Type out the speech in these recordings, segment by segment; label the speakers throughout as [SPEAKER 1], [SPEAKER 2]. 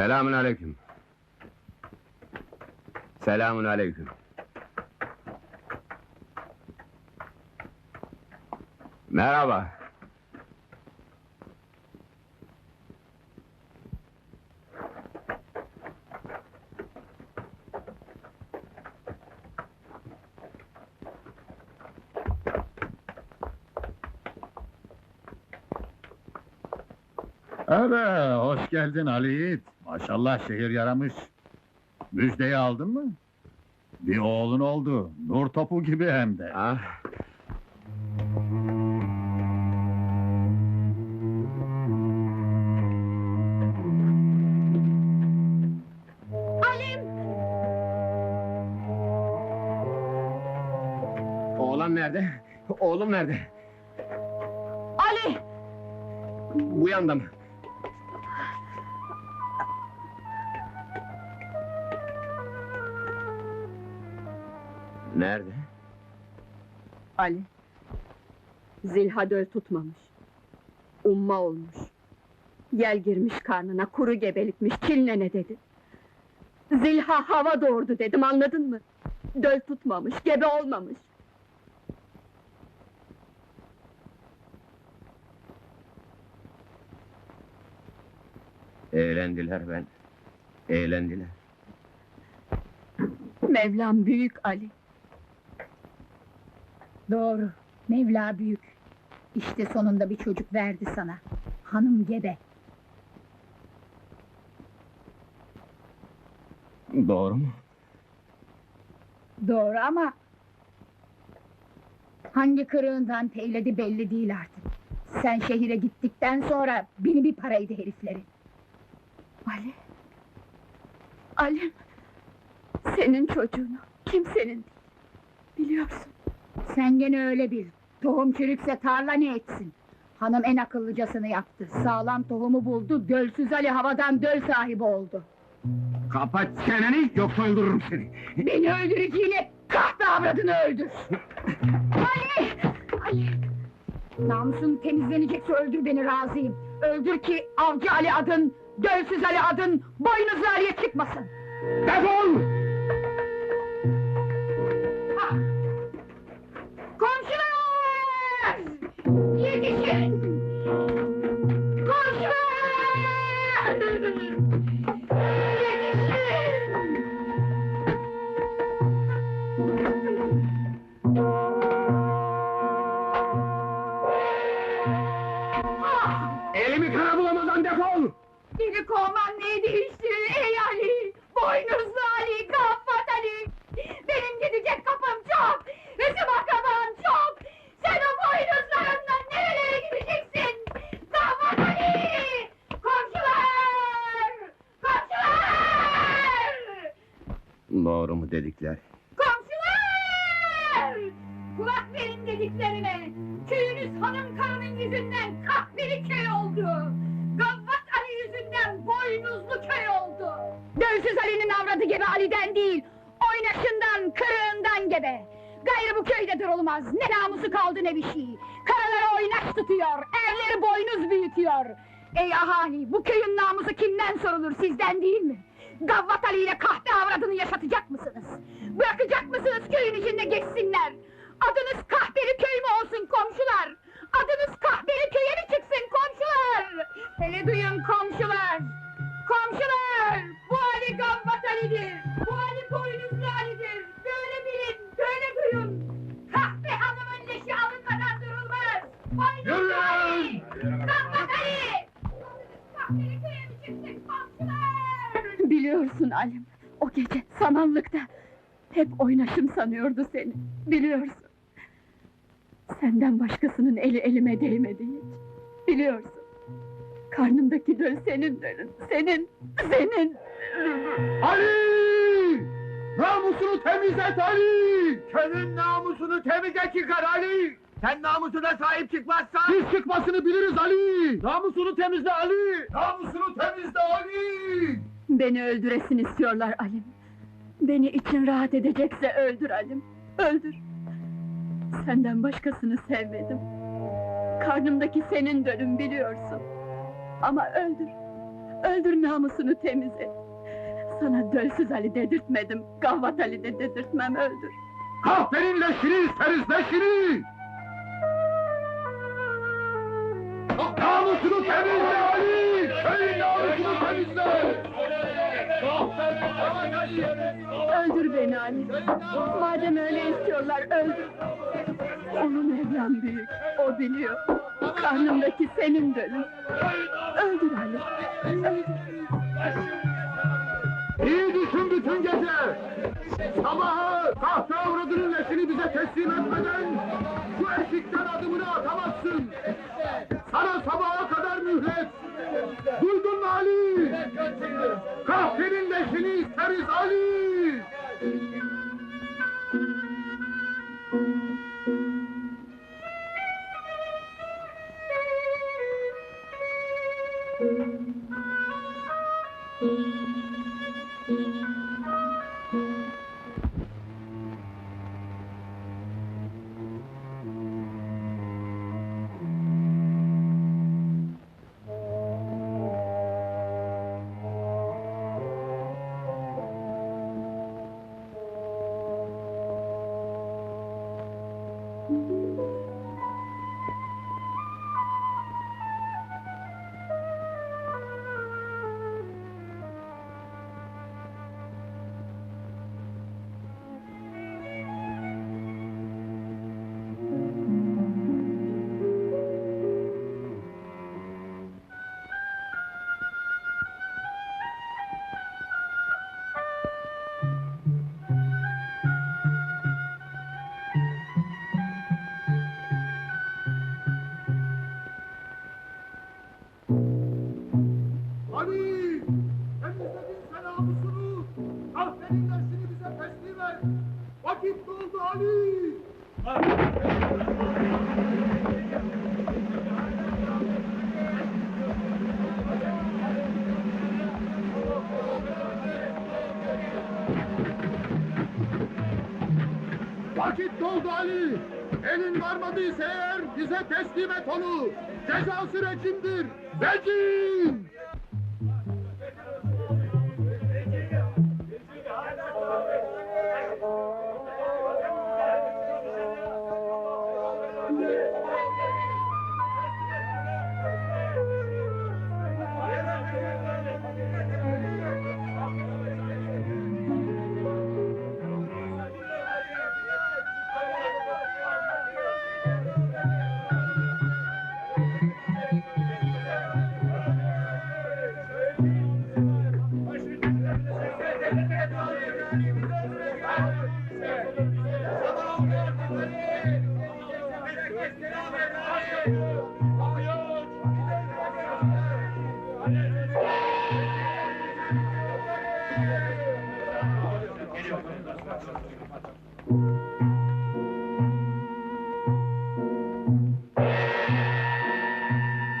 [SPEAKER 1] Selamun aleyküm. Selamun aleyküm. Merhaba.
[SPEAKER 2] Ara, hoş geldin Ali Yiğit. Maşallah şehir yaramış. Müjdeyi aldın mı? Bir oğlun oldu. Nur topu gibi hem de.
[SPEAKER 1] Ah.
[SPEAKER 3] Alim!
[SPEAKER 1] Oğlan nerede? Oğlum nerede?
[SPEAKER 3] Ali!
[SPEAKER 1] Bu yanda mı? Nerede?
[SPEAKER 3] Ali. Zilha döl tutmamış. Umma olmuş. Yel girmiş karnına, kuru gebelikmiş, ne dedi? Zilha hava doğurdu dedim, anladın mı? Döl tutmamış, gebe olmamış.
[SPEAKER 1] Eğlendiler ben. Eğlendiler.
[SPEAKER 3] Mevlam büyük Ali.
[SPEAKER 4] Doğru. Mevla büyük. İşte sonunda bir çocuk verdi sana. Hanım gebe.
[SPEAKER 1] Doğru mu?
[SPEAKER 4] Doğru ama... Hangi kırığından teyledi belli değil artık. Sen şehire gittikten sonra beni bir paraydı heriflerin.
[SPEAKER 3] Ali. Alim. Senin çocuğunu, kimsenin değil. Biliyorsun.
[SPEAKER 4] Sen gene öyle bil. Tohum çürükse tarla ne etsin? Hanım en akıllıcasını yaptı. Sağlam tohumu buldu, dölsüz Ali havadan döl sahibi oldu.
[SPEAKER 1] Kapat çeneni yoksa öldürürüm seni.
[SPEAKER 4] Beni öldüreceğine kahpe avradını öldür! Ali! Ali! Namusun temizlenecekse öldür beni razıyım. Öldür ki avcı Ali adın, dölsüz Ali adın, boynuzlu Ali'ye çıkmasın.
[SPEAKER 1] Defol! Elimi kara bulamadan defol!
[SPEAKER 4] Beni kovman neyi değiştirir ey Ali? Boynuzlu Ali, gaffat Ali! Benim gidecek kapım çok! Bizim akrabam çok! Sen o boynuzlarından nerelere gideceksin? Gaffat Ali! Komşular! Komşular!
[SPEAKER 1] Doğru mu dedikler?
[SPEAKER 4] Komşular! Kulak verin dediklerime! Köyünüz hanım karının yüzünden kahveli köy oldu! Gavvat Ali yüzünden boynuzlu köy oldu! Dölsüz Ali'nin avradı gebe Ali'den değil, oynaşından, kırığından gebe! Gayrı bu köyde durulmaz, ne namusu kaldı ne bir şey! Karaları oynaş tutuyor, erleri boynuz büyütüyor! Ey ahali, bu köyün namusu kimden sorulur, sizden değil mi? Gavvat Ali ile kahpe avradını yaşatacak mısınız? Bırakacak mısınız köyün içinde geçsinler? Adınız kahpeli köy mü olsun komşular? Adınız kahpeli köye mi çıksın komşular? Hele duyun komşular! Komşular! Bu Ali Gavvat Ali'dir! Bu Ali boynuzlu Ali'dir! Böyle bilin, böyle duyun! Kahpe hanımın leşi alınmadan durulmaz! Boynuzlu Ali! Gavvat Ali! Kahpeli köye mi çıksın komşular?
[SPEAKER 3] Biliyorsun Alim. O gece samanlıkta. Hep oynaşım sanıyordu seni. Biliyorsun. Senden başkasının eli elime değmedi hiç. Biliyorsun. Karnımdaki döl senin dölün. Senin, senin.
[SPEAKER 2] Ali! Namusunu temizlet Ali! Senin namusunu temize çıkar Ali! Sen namusuna sahip çıkmazsan... Biz çıkmasını biliriz Ali! Namusunu temizle Ali! Namusunu temizle Ali!
[SPEAKER 3] Beni öldüresin istiyorlar Alim. Beni için rahat edecekse öldür Alim. Öldür. Senden başkasını sevmedim. Karnımdaki senin dölün biliyorsun. Ama öldür. Öldür namusunu temize. Sana dölsüz Ali dedirtmedim, Gavvat Ali de dedirtmem öldür.
[SPEAKER 2] Kahvenin leşini isteriz leşini! Namusunu temizle Ali! Köyün namusunu temizle!
[SPEAKER 3] Öldür beni Ali. Madem öyle istiyorlar öldür. Onun evlen büyük, o biliyor. Karnımdaki senin dölün. Öldür Ali, öldür.
[SPEAKER 2] İyi düşün bütün gece! Sabaha kahve avradının leşini bize teslim etmeden Ali! Doldu Ali! Elin varmadıysa eğer bize teslim et onu! Cezası rejimdir! Rejim!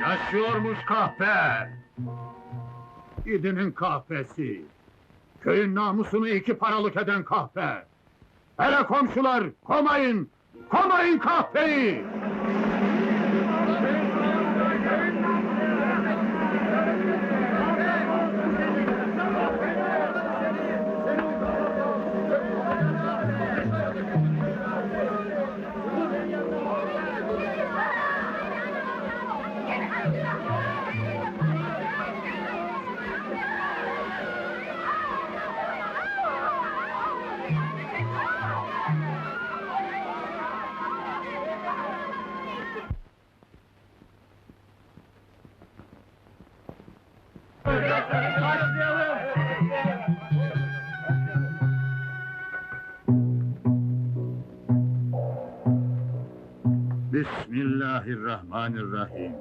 [SPEAKER 2] Yaşıyormuş kahpe! İdinin kahpesi! Köyün namusunu iki paralık eden kahpe! Hele komşular, komayın! Komayın kahpeyi! Bismillahirrahmanirrahim.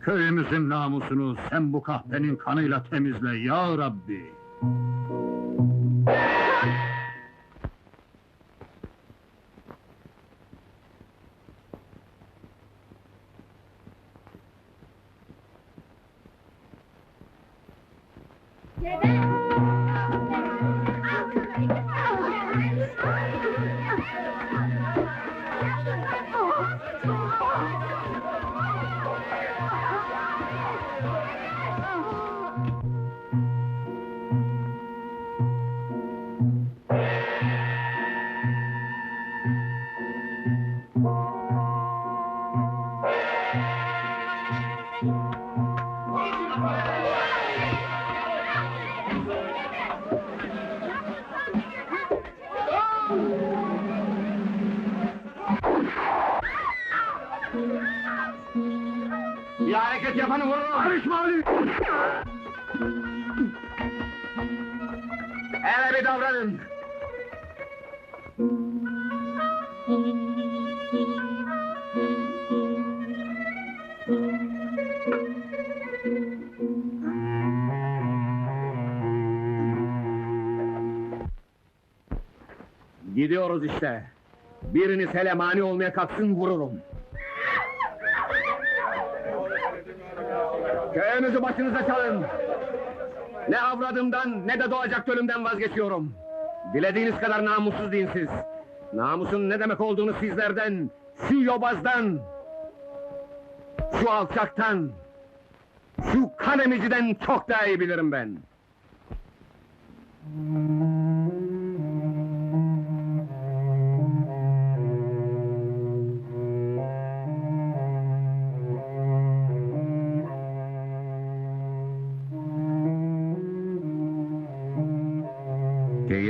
[SPEAKER 2] Köyümüzün namusunu sen bu kahpenin kanıyla temizle ya Rabbi.
[SPEAKER 1] Bir hareket yapanı vururum!
[SPEAKER 2] Karışma Ali!
[SPEAKER 1] Hele bir davranın! Gidiyoruz işte. Biriniz hele mani olmaya kalksın vururum. Köyünüzü başınıza çalın. Ne avradımdan ne de doğacak ölümden vazgeçiyorum. Dilediğiniz kadar namussuz deyin. Namusun ne demek olduğunu sizlerden, şu yobazdan, şu alçaktan, şu kan emiciden çok daha iyi bilirim ben.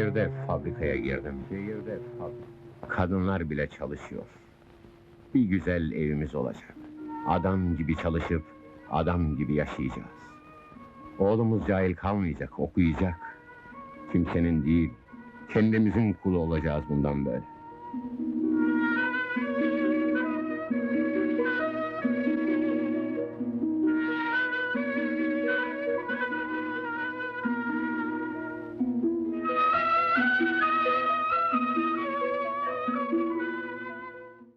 [SPEAKER 1] Şehirde fabrikaya girdim. Şehirde Kadınlar bile çalışıyor. Bir güzel evimiz olacak. Adam gibi çalışıp, adam gibi yaşayacağız. Oğlumuz cahil kalmayacak, okuyacak. Kimsenin değil, kendimizin kulu olacağız bundan böyle.